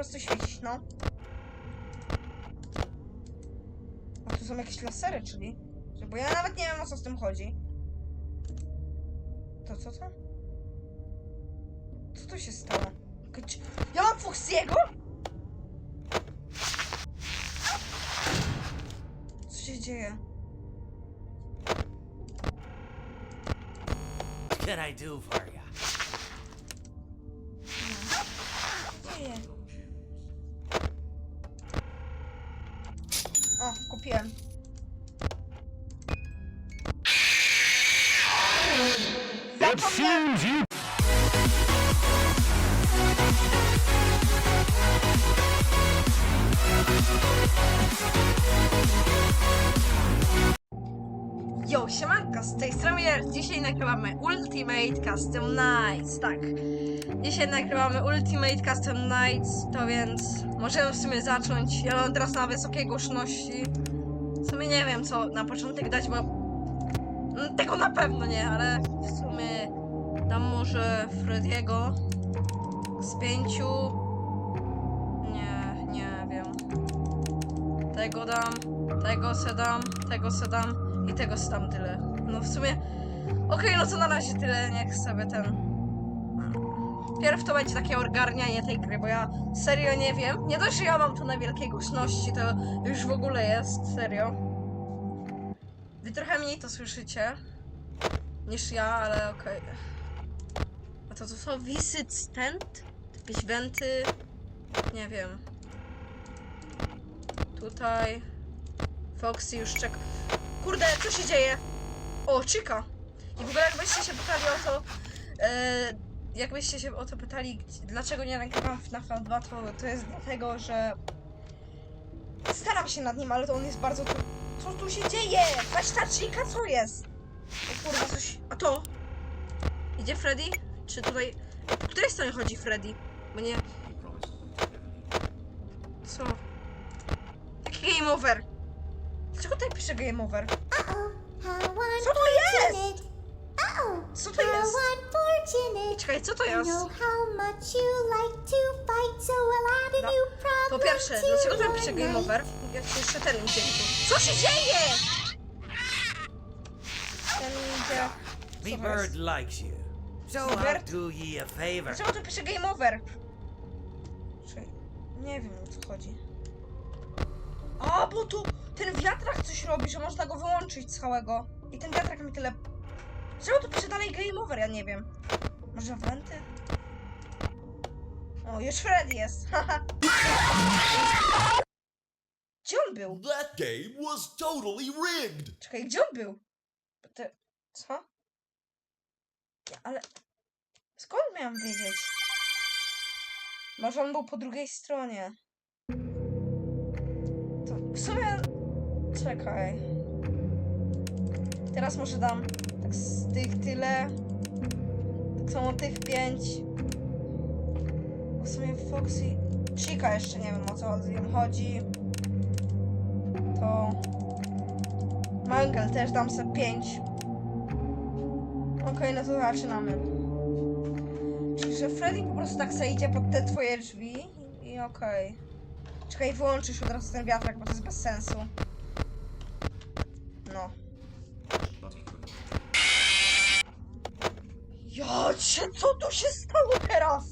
prostu świecić, no. A tu są jakieś lasery, czyli? Bo ja nawet nie wiem o co z tym chodzi. To co to? Co tu się stało? Ja mam Foxiego? Co się dzieje? What can I do for you? Kupiłem. Zapomniałem. Yo, siemanko, z tej strony. Dzisiaj nagrywamy Ultimate Custom Nights, tak. Dzisiaj nagrywamy Ultimate Custom Nights, to więc możemy w sumie zacząć. Ja mam teraz na wysokiej głośności. W sumie nie wiem co na początek dać, bo mm, tego na pewno nie, ale w sumie dam może Frediego z pięciu. Nie, nie wiem. Tego dam, tego se dam, tego se dam i tego se tyle. No w sumie. Okej, no to na razie tyle, niech sobie ten. Pierw to będzie takie ogarnianie tej gry, bo ja serio nie wiem. Nie dość, że ja mam tu na wielkiej głośności, to już w ogóle jest, serio. Wy trochę mniej to słyszycie niż ja, ale okej. A to to są visit stand? Jakieś wenty? Nie wiem. Tutaj. Foxy już czeka. Kurde, co się dzieje? O, Chica! I w ogóle jakbyście się pytali o to, e, jakbyście się o to pytali, gdzie- dlaczego nie nagrywam FNAF 2, to, to jest dlatego, że staram się nad nim, ale to on jest bardzo... Tu... Co tu się dzieje? Patrz ta Chica, co jest? O kurwa, coś... A to? Idzie Freddy? Czy tutaj... Po której stronie chodzi Freddy? Bo nie... Co? Taki game over. Dlaczego tutaj pisze game over? Co to jest? Co to how jest? unfortunate. Czekaj, co to I jest? know how much you like to fight, so we'll add a No, new Po problem pierwsze, to dlaczego tam pisze game over? Jak jeszcze ten idzie. Co się dzieje? Ten idzie... Me Co jest? bird likes you. So I'll bird? do ye a favor. Dlaczego tu pisze game over? Czy... Nie wiem o co chodzi. A, bo tu ten wiatrak coś robi, że można go wyłączyć całego. I ten wiatrak mi tyle... Dlaczego tu pisze dalej game over? Ja nie wiem. Może wenty? O, już Freddy jest. Gdzie on był? That game was totally rigged! Czekaj, gdzie on był? Ty... Co? Ja, ale... Skąd miałam wiedzieć? Może on był po drugiej stronie. To w sumie... Czekaj. Teraz może dam z tych tyle. Tak samo tych pięć. W sumie Foxy... Chica jeszcze nie wiem o co z nią chodzi. To... Mangel też dam sobie 5. Okej, no to zaczynamy. Czyli, że Freddy po prostu tak sobie idzie pod te twoje drzwi i okej. Czekaj, wyłączysz od razu ten wiatrak, bo to jest bez sensu. No. Jocie, co tu się stało teraz?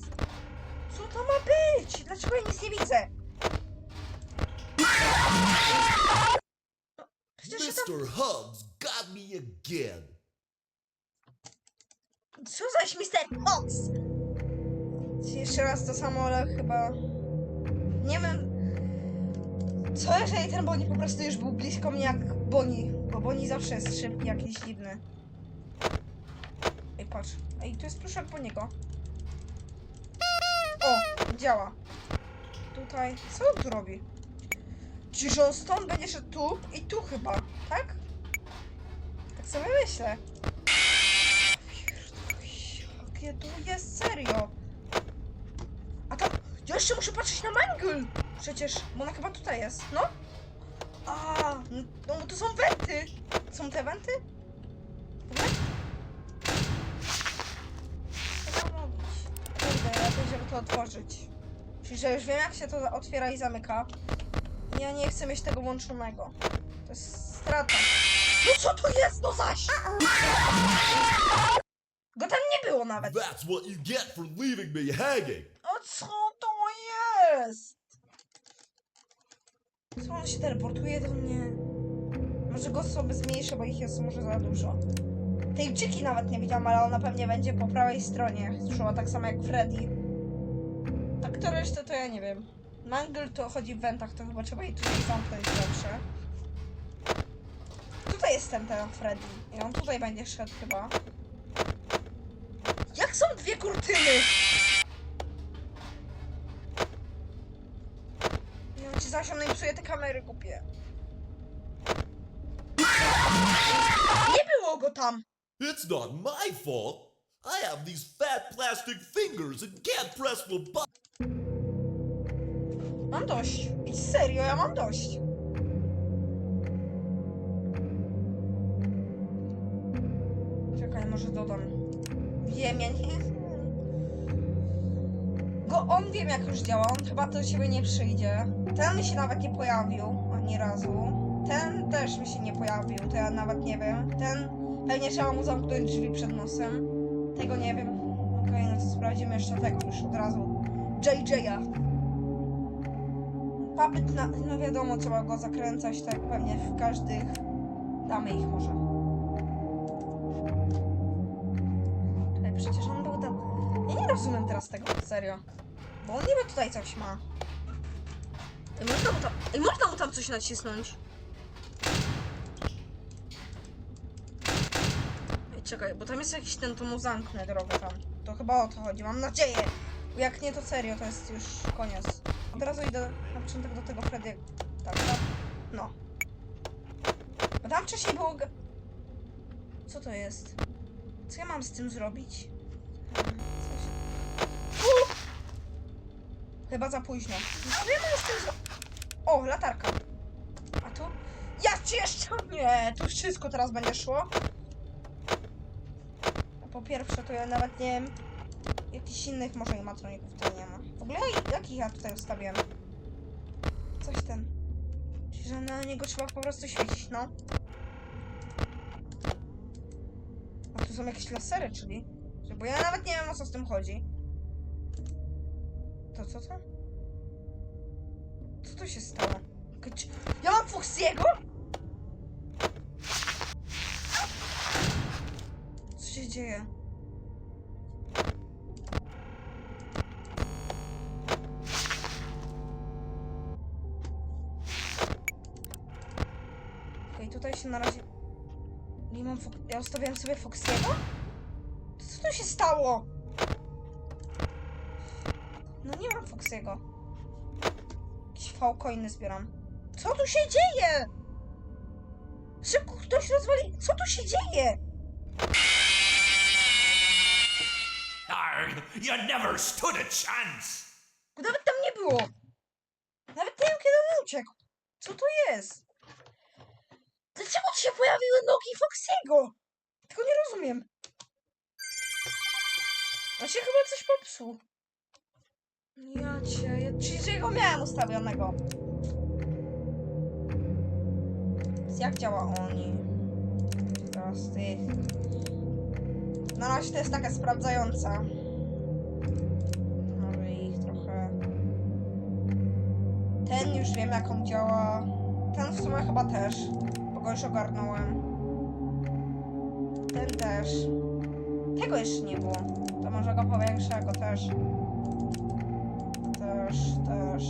Co to ma być? Dlaczego ja nic nie widzę? Przecież się tam... Mr. Hugs got me again! Co zaś Mr. Fox? Jeszcze raz to samo, ale chyba... Nie wiem... Co jeżeli ten Bonnie po prostu już był blisko mnie jak Bonnie? Bo Bonnie zawsze jest szybki, jakiś dziwny. Patrz. Ej, tu jest pluszek po niego. O, działa. Tutaj... Co on tu robi? Czyż on stąd będzie szedł tu i tu chyba, tak? Tak sobie myślę. Jakie tu jest serio? A tam, ja jeszcze muszę patrzeć na Mangle! Przecież, bo ona chyba tutaj jest, no? A, no to są wenty! Są te? Wenty? To otworzyć. Czyli, że już wiem jak się to otwiera i zamyka. Ja nie chcę mieć tego włączonego. To jest strata. No co to jest, no zaś? Go tam nie było nawet. That's what you get for leaving me hanging. O co to jest? Co on się teleportuje do mnie? Może go sobie zmniejszę, bo ich jest może za dużo. Tej czyki nawet nie widziałam, ale ona pewnie będzie po prawej stronie. Szła tak samo jak Freddy. Tak to resztę to ja nie wiem. Mangle to chodzi w wentach, to chyba trzeba jej tutaj zamknąć zawsze. Tutaj jest ten, Freddy. I on tutaj będzie szedł chyba. Jak są dwie kurtyny? Nie wiem, ci on im psuje te kamery głupie. Nie było go tam! It's not my fault. I have these fat plastic fingers and can't press the button. Mam dość. I serio, ja mam dość. Czekaj, może dodam. Wiem, ja nie... Go, on wiem jak już działa, on chyba do siebie nie przyjdzie. Ten mi się nawet nie pojawił, ani razu. Ten też mi się nie pojawił, to ja nawet nie wiem. Ten pewnie trzeba mu zamknąć drzwi przed nosem. Tego nie wiem. Okej, no to sprawdzimy jeszcze tego już od razu. JJ'a. Papyt, na, no wiadomo, trzeba go zakręcać, tak pewnie w każdych. Damy ich może. Czekaj, przecież on był tam. Ja nie rozumiem teraz tego, serio. Bo on niby tutaj coś ma. I można mu tam, i można mu tam coś nacisnąć. Ej, czekaj, bo tam jest jakiś ten, to mu zamknę drogę tam. To chyba o to chodzi, mam nadzieję. Jak nie, to serio, to jest już koniec. Od razu idę na początek do tego Freddy. Tak, tak. No. Bo tam wcześniej było... Co to jest? Co ja mam z tym zrobić? Chyba za późno. Co ja mam z tym zrobić? O, latarka. A tu? Ja ci jeszcze... Nie, tu wszystko teraz będzie szło. A po pierwsze, to ja nawet nie wiem... Jakichś innych może animatroników tutaj nie ma. Ogóle jakich ja tutaj ustawiłem? Coś ten. Czyli, że na niego trzeba po prostu świecić, no. A tu są jakieś lasery, czyli? Bo ja nawet nie wiem o co z tym chodzi. To co to? Co tu się stało? Ja mam Fuxiego? Co się dzieje? Się na razie... Nie mam Fok... Ja ustawiałem sobie Foxiego? Co tu się stało? No nie mam Foxiego. Jakieś V-coiny zbieram. Co tu się dzieje? Szybko ktoś rozwali... Co tu się dzieje? Arg, you never stood a chance. Nawet tam nie było. Nawet nie wiem, kiedy on uciekł. Co to jest? Się pojawiły nogi Foxiego? Tego nie rozumiem. On się chyba coś popsuł. Ja cię, ja, czyli że go miałem ustawionego. Więc Jak działa oni? Teraz. Na razie to jest taka sprawdzająca. Może ich trochę. Ten już wiem jak on działa. Ten w sumie chyba też, go już ogarnąłem. Ten też. Tego jeszcze nie było. To może go powiększę, go też. Też, też.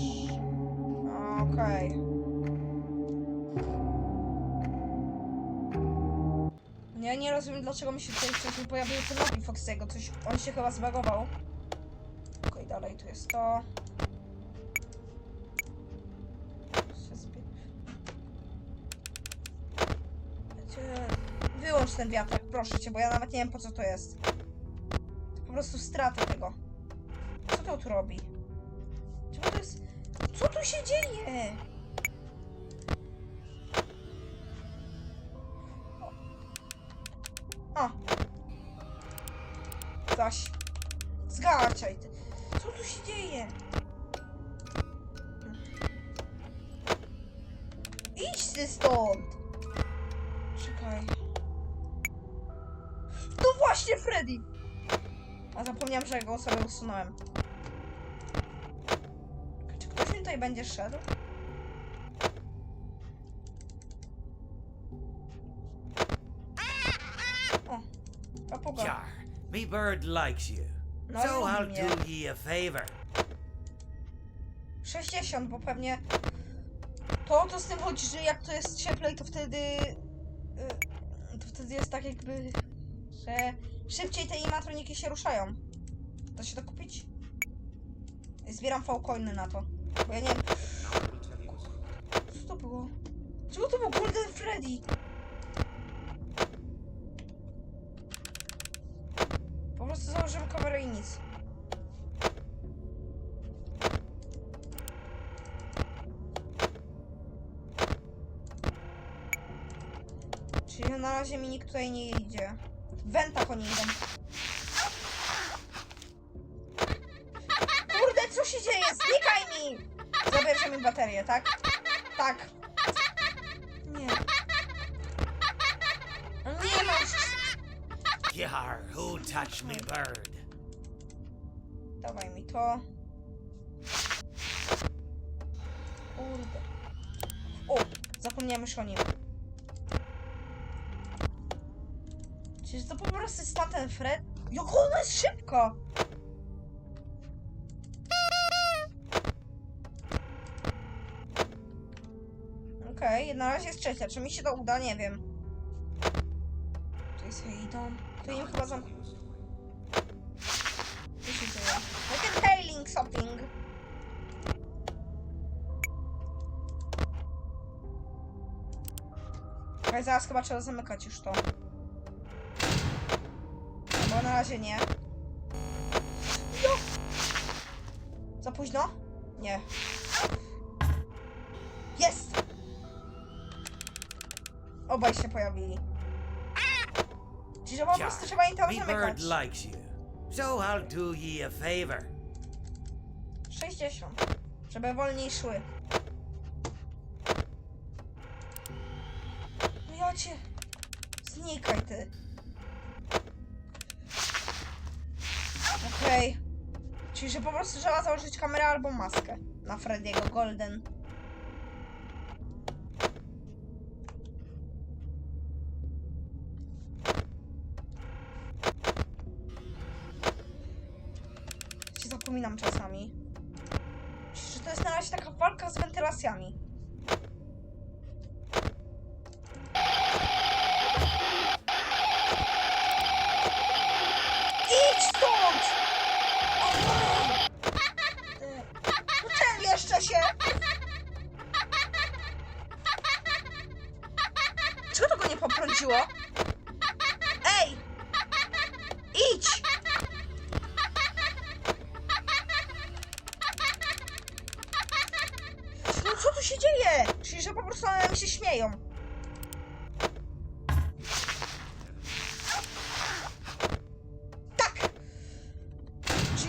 Okej. Ja nie rozumiem dlaczego mi się tutaj wcześniej pojawiły te nogi Foxiego. Coś, on się chyba zbagował. Okej, dalej tu jest to. Wiecie, Wyłącz ten wiatrak, proszę cię, bo ja nawet nie wiem po co to jest. To po prostu strata tego. Co to tu robi? Czemu to jest... Co tu się dzieje? Freddy! A zapomniałem, że go sobie usunąłem. Czy ktoś mi tutaj będzie szedł? O, papuga. Me bird likes you. No so I'll do ye a favor. 60, bo pewnie to to z tym chodzi, że jak to jest cieplej, to wtedy y, to wtedy jest tak jakby, że szybciej te animatroniki się ruszają. Da się to kupić? Zbieram V-coiny na to, bo ja nie wiem. Co to było? Czego to był Golden Freddy? Po prostu założyłem kamerę i nic. Czyli na razie mi nikt tutaj nie idzie. Wentach oni idą. Kurde, co się dzieje? Znikaj mi! Zabierze mi baterię, tak? Tak. Nie. Nie masz. Jar, who touched me bird? Dawaj mi to. Kurde. O, zapomniałem już o nim. Czyż to po prostu jest tamten Fred? Jak ona jest szybko! Okej, na razie jest trzecia. Czy mi się to uda? Nie wiem. Tu sobie idą. Tu im chyba zam... Co się dzieje? Like a tailing something. Ale zaraz chyba trzeba zamykać już to. Razie nie. No! Za późno? Nie. Jest! Obaj się pojawili. Czyli że po prostu trzeba im me zamykać. likes you. So I'll do ye a favor. 60. Żeby wolniej szły. No ja cię... Znikaj ty. Okej. Czyli, że po prostu trzeba założyć kamerę albo maskę na Frediego Golden.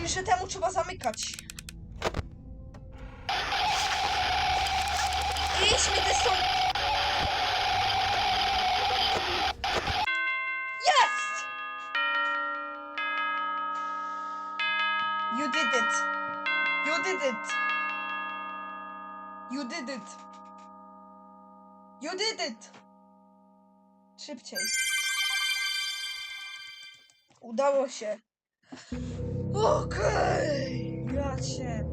Że temu trzeba zamykać. Idź mi ty stąd! Jest! You did it. You did it. You did it. You did it. Szybciej. Udało się. Okej. Ja cię.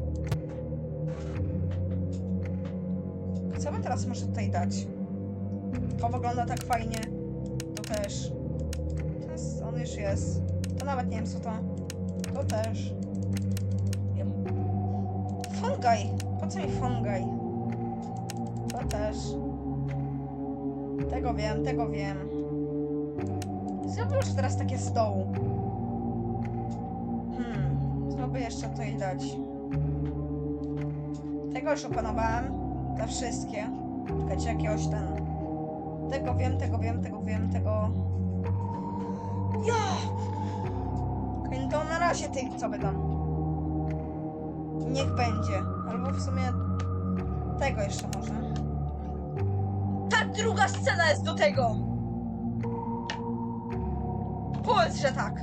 Co my teraz może tutaj dać? To wygląda tak fajnie. To też. To jest, on już jest. To nawet nie wiem co to. To też. Fungaj. Po co mi fungaj? To też. Tego wiem, tego wiem. Już teraz takie z by jeszcze tutaj dać? Tego już opanowałem. Te wszystkie. Czekajcie, jakiegoś ten. Tego wiem, tego wiem, tego wiem, tego... Ja! Okej, no to na razie tych, co wydam. Niech będzie. Albo w sumie tego jeszcze może. Ta druga scena jest do tego! Powiedz, że tak!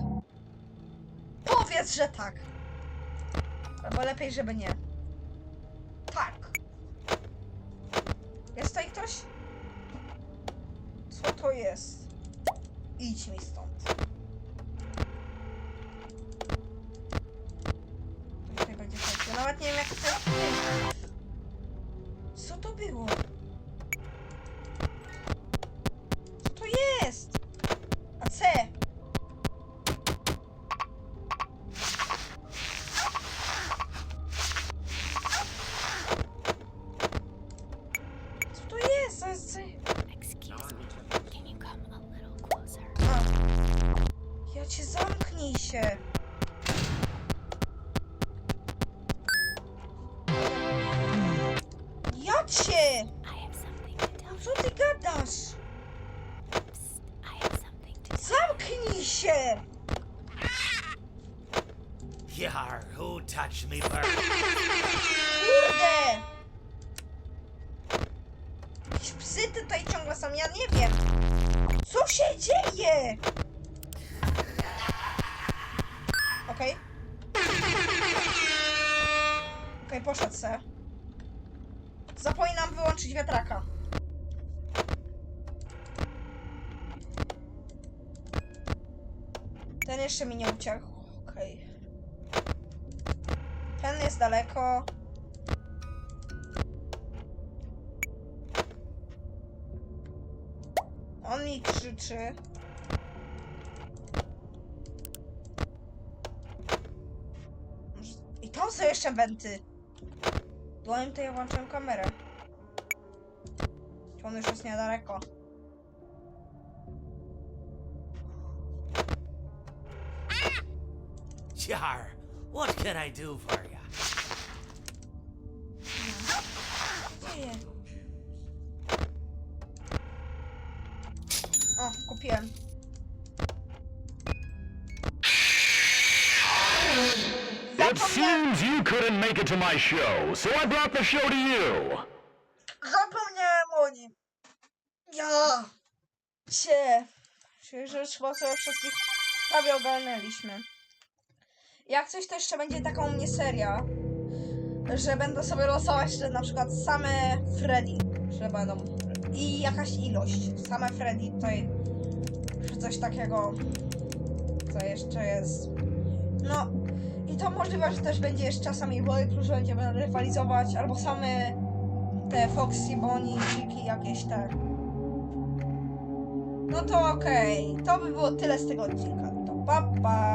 Powiedz, że tak! Albo lepiej, żeby nie. Tak! Jest tutaj ktoś? Co to jest? Idź mi stąd. To Tutaj będzie chodź. Ja nawet nie wiem jak Ja cię zamknij się. To tell Co ty gadasz? Zamknij się! Yar, who touched me bird? Poszedł se. Zapominam wyłączyć wiatraka. Ten jeszcze mi nie uciekł. Okej. Ten jest daleko. On mi krzyczy. I tam są jeszcze wenty. Dłoń to ja włączyłem kamerę. On już jest niedaleko. Yar, what can I do for it to my show, so I brought the show to you. Zapomniałem o nim. Ja cię. Czyli, chyba sobie wszystkich prawie ogarnęliśmy. Jak coś, to jeszcze będzie taką mnie seria, że będę sobie losować, że na przykład same Freddy, że będą. I jakaś ilość. Same Freddy tutaj, coś takiego, co jeszcze jest. No, i to możliwe, że też będzie jeszcze czasami Plus, że będziemy rywalizować, albo same te Foxy, Bonnie, Chicky, jakieś te. No to okej, to by było tyle z tego odcinka. To pa pa!